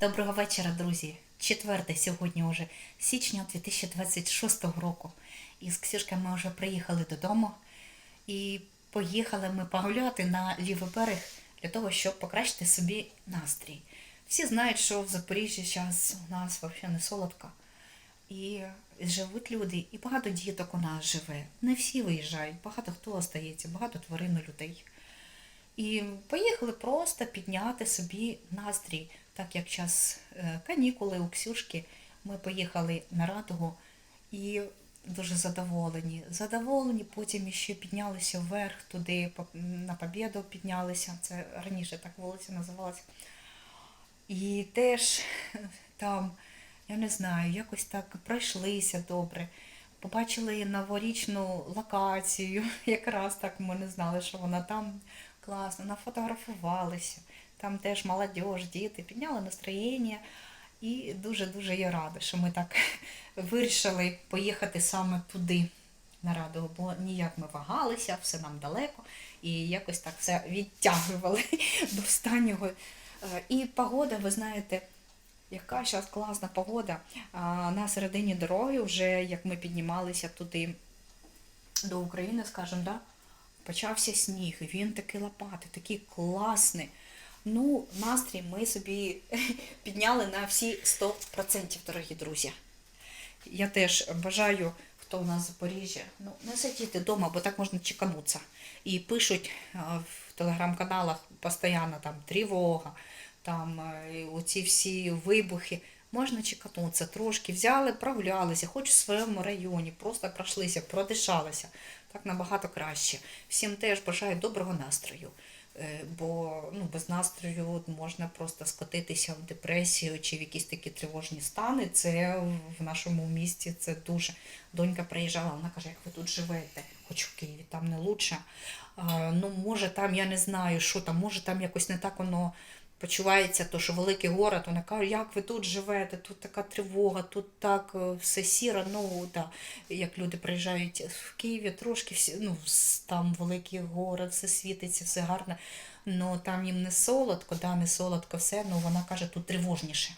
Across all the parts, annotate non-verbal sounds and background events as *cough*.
Доброго вечора, друзі. Четверте сьогодні уже січня 2026 року. І з Ксюшкою ми вже приїхали додому і поїхали ми погуляти на лівий берег для того, щоб покращити собі настрій. Всі знають, що в Запоріжжі зараз у нас взагалі не солодко. І живуть люди, і багато діток у нас живе. Не всі виїжджають, багато хто остається, багато тварин людей. І поїхали просто підняти собі настрій, так як час е, канікули у Ксюшки. Ми поїхали на Радугу і дуже задоволені. Задоволені, потім ще піднялися вверх туди, на Побєду піднялися. Це раніше так вулиця називалася. І теж *laughs* там, я не знаю, якось так пройшлися добре. Побачили новорічну локацію, *laughs* якраз так ми не знали, що вона там класно, нафотографувалися. Там теж молодь, діти, підняли настроєння. І дуже-дуже я рада, що ми так *laughs* вирішили поїхати саме туди на Радугу, бо ніяк ми вагалися, все нам далеко, і якось так все відтягували *laughs* до останнього. Е, І погода, ви знаєте, яка зараз класна погода. На середині дороги, вже як ми піднімалися туди до України, скажімо, да, почався сніг, він такий лопатий, такий класний. Ну, настрій ми собі *laughs* підняли на всі 100%, дорогі друзі. Я теж бажаю, хто у нас з Запоріжжя, ну не сидіти вдома, бо так можна чеканутися. І пишуть в телеграм-каналах постійно там тривога, там е, оці всі вибухи. Можна чеканутися трошки, взяли, прогулялися, хоч в своєму районі, просто пройшлися, продишалися. Так набагато краще. Всім теж бажаю доброго настрою. Е, Бо ну, без настрою можна просто скотитися в депресію чи в якісь такі тривожні стани. Це в нашому місті це дуже. Донька приїжджала, вона каже, як ви тут живете, хоч в Києві, там не лучше. А, ну, може, там я не знаю, що там, може там якось не так воно почувається, то що великий город, вона каже, як ви тут живете, тут така тривога, тут так е, все сіро. Ну, да. як люди приїжджають в Києві, трошки всі, ну, там великий город, все світиться, все гарно. Ну там їм не солодко, да, не солодко все, ну вона каже, тут тривожніше.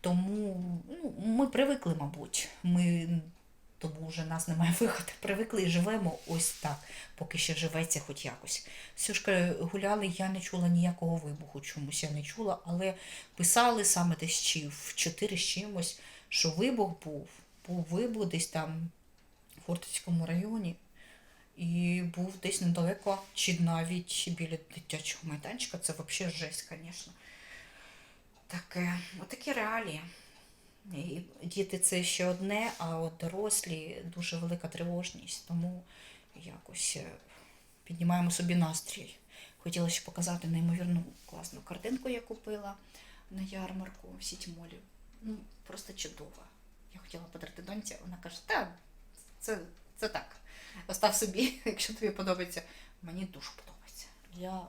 Тому ну, ми привикли, мабуть. Ми тому вже нас немає виходу. Привикли і живемо ось так, поки ще живеться хоч якось. Сюшка гуляли, я не чула ніякого вибуху, чомусь я не чула, але писали саме десь чи в 4 з чимось, що вибух був. Був вибух десь там в Хортицькому районі. І був десь недалеко, чи навіть біля дитячого майданчика. Це взагалі жесть, звісно. Таке, отакі реалії. І діти це ще одне, а от дорослі дуже велика тривожність, тому якось е, піднімаємо собі настрій. Хотіла ще показати неймовірну класну картинку, я купила на ярмарку в сітімолі. Ну, просто чудова. Я хотіла подарити доньці, вона каже, та це, це так. Остав собі, *laughs* якщо тобі подобається. Мені дуже подобається. Я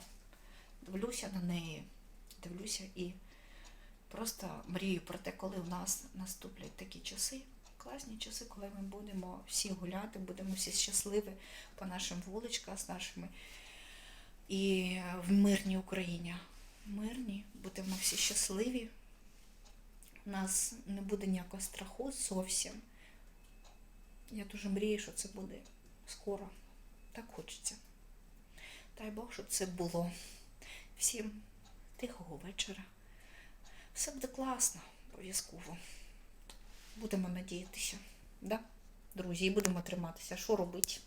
дивлюся на неї, дивлюся і просто мрію про те, коли в нас наступлять такі часи, класні часи, коли ми будемо всі гуляти, будемо всі щасливі по нашим вуличкам з нашими і в мирній Україні. Мирні, будемо всі щасливі. У нас не буде ніякого страху зовсім. Я дуже мрію, що це буде скоро. Так хочеться. Дай Бог, щоб це було. Всім тихого вечора. Все буде класно, обов'язково. Будемо надіятися, да? друзі, і будемо триматися. Що робити?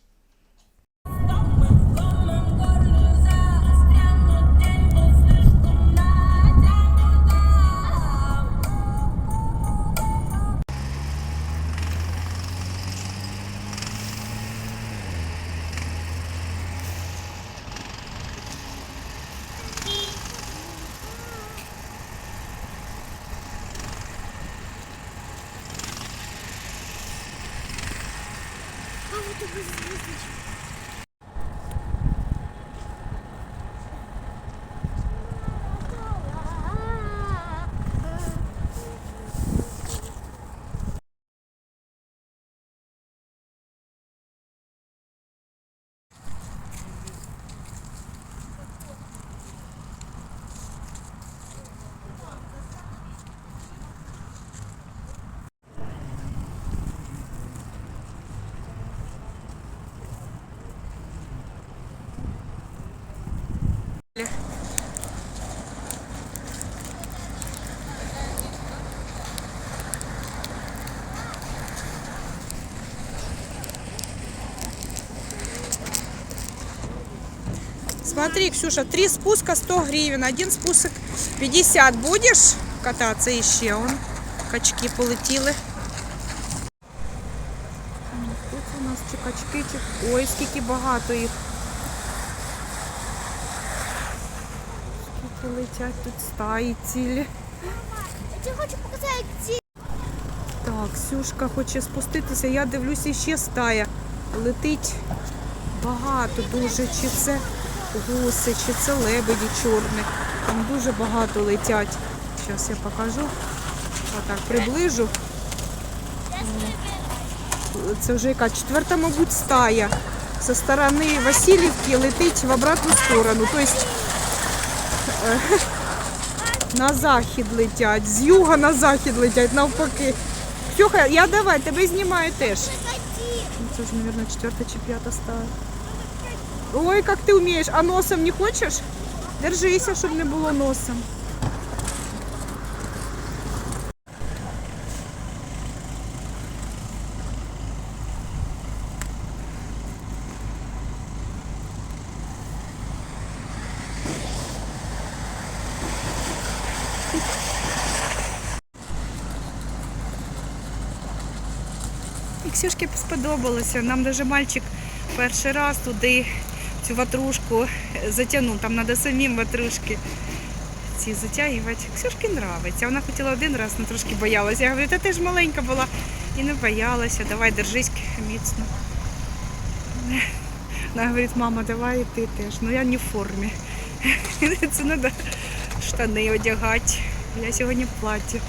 Смотри, Ксюша, три спуска 100 гривен, один спуск 50. Будешь кататься еще? Он качки полетіли. Тут у нас чи качки, чи... Ой, скільки багато їх. Скільки летять тут стаї цілі. Я хочу показать, где Так, Ксюшка хоче спуститися. Я дивлюся, ще стая. Летить багато дуже. Чи це гуси, чи це лебеді чорні. Там дуже багато летять. Зараз я покажу. Отак, приближу. Це вже яка четверта, мабуть, стая. Зі сторони Васильівки летить в обратну сторону. Тобто *laughs* на захід летять, з юга на захід летять, навпаки. Ксюха, я давай, тебе знімаю теж. Це ж, мабуть, четверта чи п'ята стая. Ой, як ти вмієш. А носом не хочеш? Держися, щоб не було носом. І Ксюшки сподобалося. Нам навіть мальчик перший раз туди цю ватрушку затягнув. Там треба самим ватрушки ці затягувати. Ксюшки подобається. Вона хотіла один раз, але трошки боялася. Я говорю, та ти ж маленька була і не боялася. Давай держись міцно. Вона говорить, мама, давай і ти теж. Ну я не в формі. Це треба штани одягати. Я сьогодні в платі.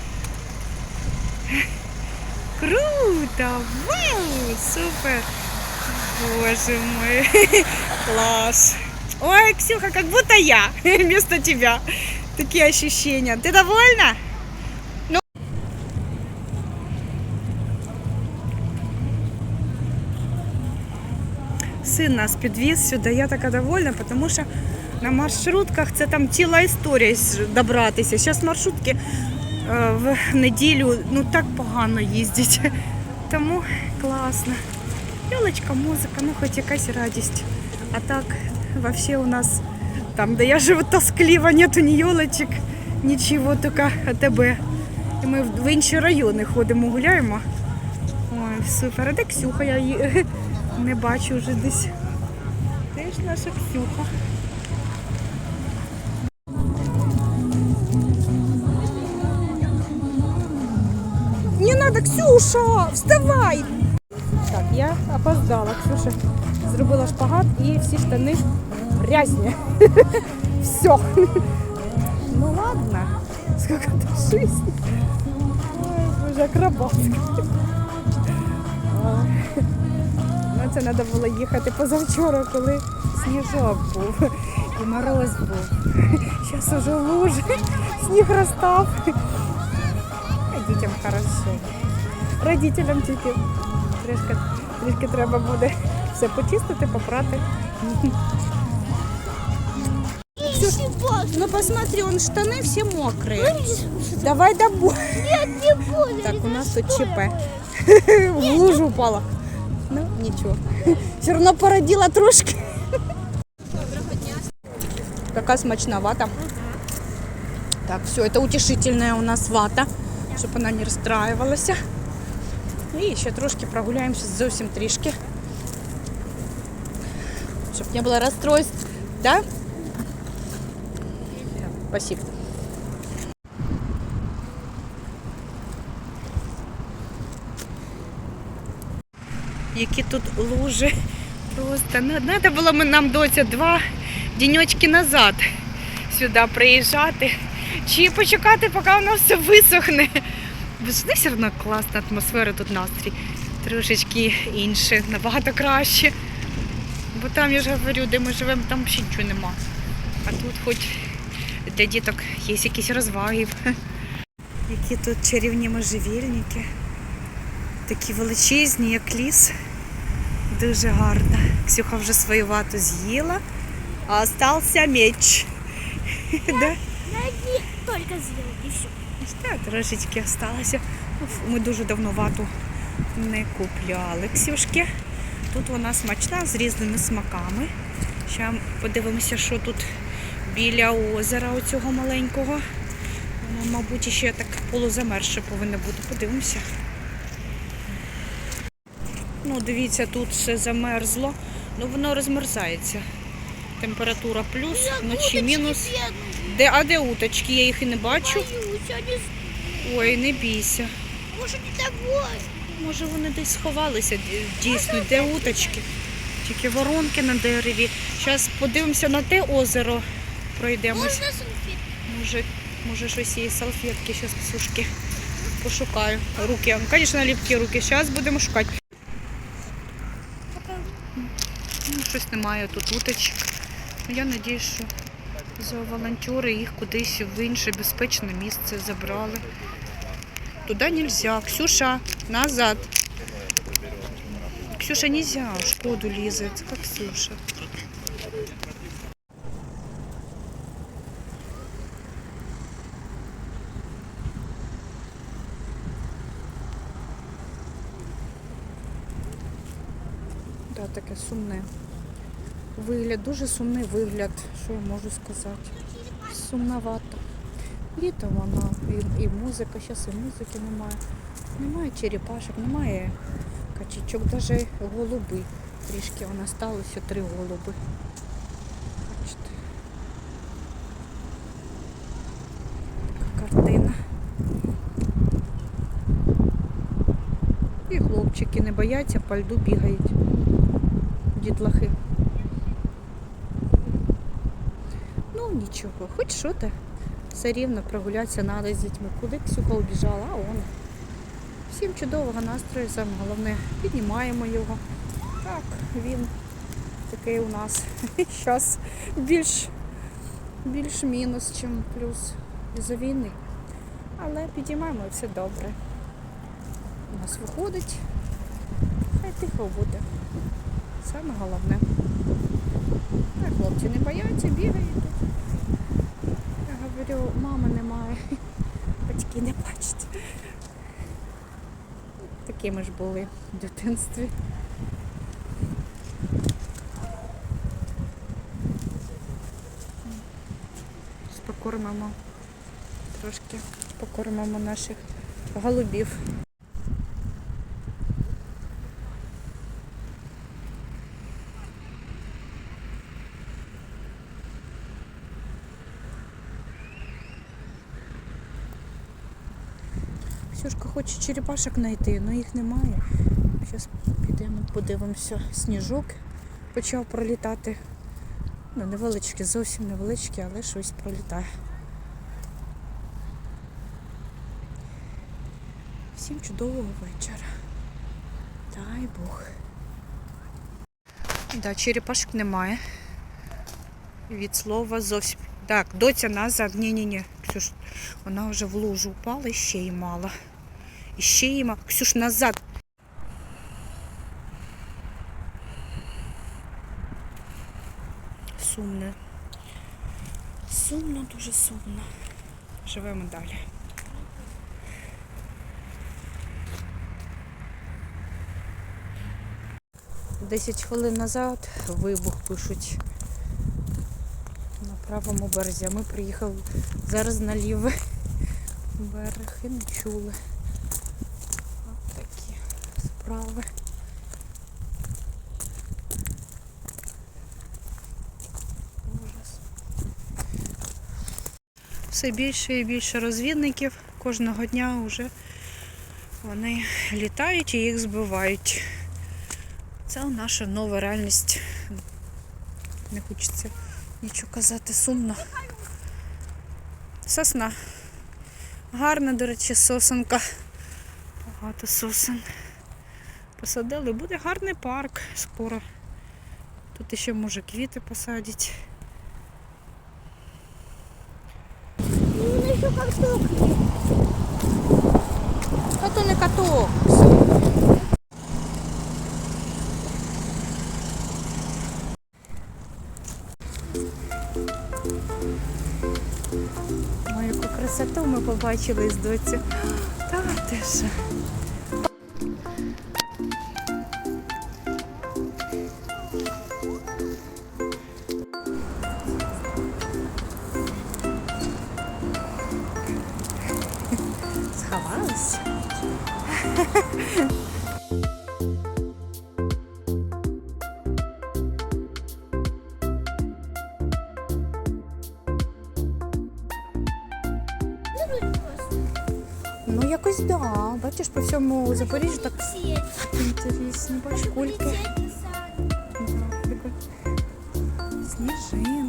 Круто! Вау! Супер! Боже мой! Класс! Ой, Ксюха, как будто я *laughs* вместо тебя. Такие ощущения. Ты довольна? Ну. Сын нас підвіз сюди. Я така довольна, тому що на маршрутках це там ціла історія добратися. Зараз маршрутки е, в неділю ну так погано їздять. *laughs* Тому класно. Йолочка, музика, ну хоч якась радість. А так, вообще у нас там, де я живу, тоскливо, нету ні йолочок, нічого, тільки АТБ. І ми в в інші райони ходимо, гуляємо. Ой, супер. А де Ксюха? Я її *laughs* не бачу вже десь. Де ж наша Ксюха? Не надо, Ксюша, вставай! Так, я опоздала. Ксюша зробила шпагат і всі штани грязні. *laughs* Все. Ну ладно. Сколько то жизнь. Ой, боже, акробатка. Ну, це треба було їхати позавчора, коли сніжок був і мороз був. Зараз уже лужи, сніг розстав. А дітям хорошо. Родителям тільки трішки, трішки треба буде все почистити, попрати. Ищи бог. Ну посмотри, он штаны все мокрые. Давай домой. Нет, не буду. Так, у нас тут ЧП. *laughs* В лужу упала. Ну, нічого. *laughs* Все одно породила трошки. Така смачна вата. Так, все, это утешительная у нас вата, щоб вона не розстраювалася. І ще трошки прогуляємося зовсім трішки. Щоб не було розстройств. Да? Спасибо. Які тут лужи. Просто треба було нам доця два діньочки назад сюди приїжджати. Чи почекати, поки воно все висохне. Бо ну, все одно класна атмосфера, тут настрій. Трошечки інше, набагато краще. Бо там, я ж говорю, де ми живемо, там взагалі нічого нема. А тут хоч для діток є якісь розваги. *laughs* Які тут чарівні можжевільники. Такі величезні, як ліс. Дуже гарно. Ксюха вже свою вату з'їла, а остався меч. *laughs* Да? Найди, только сделай, и все. Ще трошечки. Ну, Ми дуже давно вату не купляли Ксюшки. Тут вона смачна з різними смаками. Ще подивимося, що тут біля озера оцього маленького. Воно, мабуть, ще так полузамерше повинно бути. Подивимося. Ну, дивіться, тут все замерзло. Ну, воно розмерзається. Температура плюс, вночі мінус. Де, а де уточки? Я їх і не бачу. Ой, не бійся. Может, не тобой. Може вони десь сховалися, дійсно, де уточки. Тільки воронки на дереві. Зараз подивимося на те озеро. Пройдемось. Може, може щось є салфетки, зараз сушки пошукаю. Руки, ну, звісно, ліпкі руки. Зараз будемо шукати. Ну, щось немає тут уточок. Ну, Я сподіваюся, що зооволонтери їх кудись в інше безпечне місце забрали. Туди нельзя. Ксюша, назад. Ксюша, нельзя, в шкоду лізе. Це як Ксюша. Да, таке сумне. Вигляд, дуже сумний вигляд, що я можу сказати. Сумновато. Літо воно, і, і музика, зараз і музики немає. Немає черепашок, немає качечок, навіть голуби. Трішки вона сталося три голуби. Бачите. Така картина. І хлопчики не бояться, по льду бігають. Дітлахи. Ну нічого, хоч що то. Все рівно прогулятися треба з дітьми. Куди Ксюха убіжала, а он. Всім чудового настрою, саме головне, піднімаємо його. Так, він такий у нас *laughs* зараз більш, більш мінус, ніж плюс із-за війни. Але підіймаємо і все добре. У нас виходить. Хай тихо буде. Саме головне. Так, хлопці не бояться, бігають. Говорю, мами немає, *laughs* батьки не бачать. Такими ж були в дитинстві. Покормимо трошки покормимо наших голубів. Хоче черепашок знайти, але їх немає. Зараз підемо, подивимося. Сніжок почав пролітати. Ну, невеличкий, зовсім невеличкий, але щось пролітає. Всім чудового вечора. Дай Бог. Да, черепашок немає. Від слова зовсім. Так, доця назад. Ні-ні-ні. Ксюш, вона вже в лужу упала ще й мало. Й. Ксюш, назад. Сумно. Сумно, дуже сумно. Живемо далі. Десять хвилин назад вибух пишуть на правому березі. А ми приїхали зараз на лівий берег і не чули. От справи. Ужас. Все більше і більше розвідників. Кожного дня вже вони літають і їх збивають. Це наша нова реальність. Не хочеться нічого казати сумно. Сосна. Гарна, до речі, сосенка. Багато сосен. Посадили. Буде гарний парк скоро. Тут ще може квіти посадять. Ну, еще картошка. А то не каток. Ой, яку красоту ми побачили з доцю. Та ти Ну, якось да. Бачиш, по всьому Запоріжжю так інтересно. Бачиш, кульки. Да,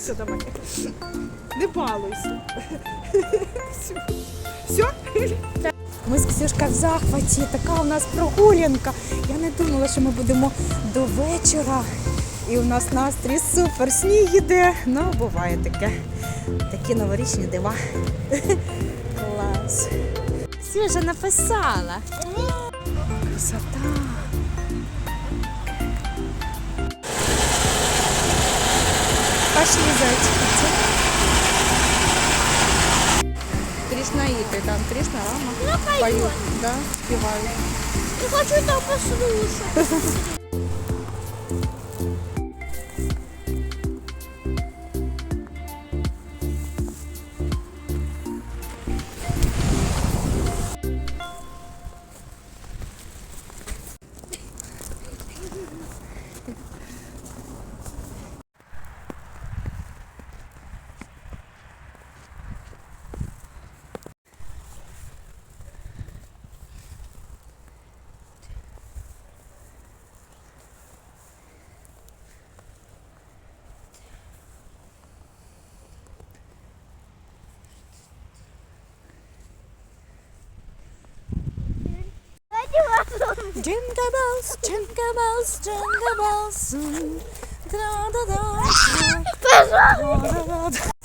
Все, давай. Не балуйся. Все? Ми з Ксюшка в захваті, така у нас прогулянка. Я не думала, що ми будемо до вечора. І у нас настрій супер, сніг іде. Ну, буває таке. Такі новорічні дива. Клас. Ксюша написала. Пошли, зайчики. Кришнаиты, там Кришна, Рама. Поют, да, спевают. Я хочу там послушать. Jingle bells, jingle bells, jingle bells. Da, da, da, da, da, da.